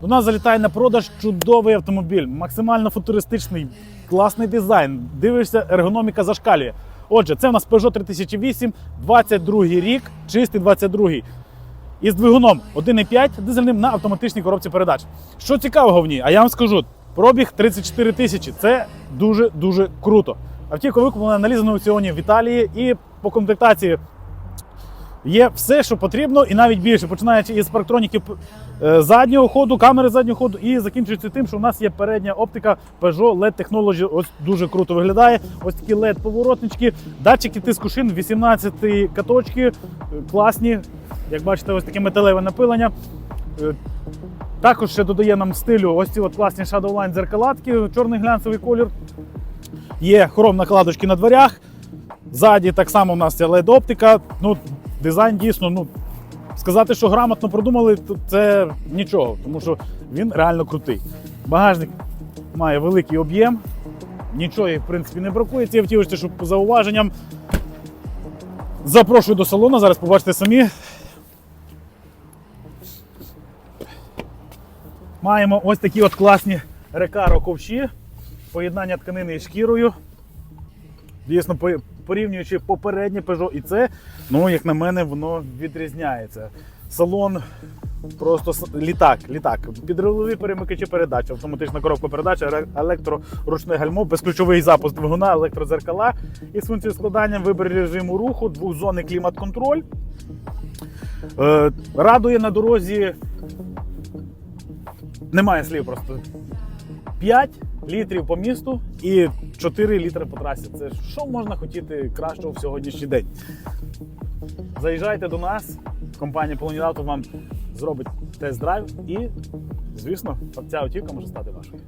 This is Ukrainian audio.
До нас залітає на продаж чудовий автомобіль, максимально футуристичний, класний дизайн. Дивишся, ергономіка зашкалює. Отже, це у нас Peugeot 3008, 22 рік, чистий 22 із двигуном 1,5 дизельним на автоматичній коробці передач. Що цікавого в ній? А я вам скажу: пробіг 34 тисячі. Це дуже дуже круто. Автівка викуплена на лізаному аукціоні в Італії і по комплектації є все, що потрібно, і навіть більше, починаючи із парктроніків е, заднього ходу, камери заднього ходу, і закінчується тим, що у нас є передня оптика Peugeot LED Technology. Ось дуже круто виглядає. Ось такі LED поворотнички, датчики тиску шин, 18 каточки, е, класні. Як бачите, ось таке металеве напилення. Е, Також ще додає нам стилю ось ці от класні Shadowline дзеркалатки, чорний глянцевий колір. Є хром накладочки на дверях. Ззаді так само у нас ця LED-оптика. Ну, дизайн дійсно, ну, сказати, що грамотно продумали, то це нічого, тому що він реально крутий. Багажник має великий об'єм, нічого в принципі, не бракує. Ці автівочці, що по зауваженням. Запрошую до салону, зараз побачите самі. Маємо ось такі от класні рекаро ковші, поєднання тканини із шкірою. Дійсно, порівнюючи попереднє Peugeot і це, ну, як на мене, воно відрізняється. Салон просто літак, літак. Підрулові перемикачі передач, автоматична коробка передач, електроручне гальмо, безключовий запуск двигуна, електрозеркала із функцією складання, вибір режиму руху, двохзонний клімат-контроль. Е, радує на дорозі. Немає слів просто. 5 літрів по місту і 4 літри по трасі. Це що можна хотіти кращого в сьогоднішній день? Заїжджайте до нас, компанія Auto вам зробить тест-драйв і, звісно, ця автівка може стати вашою.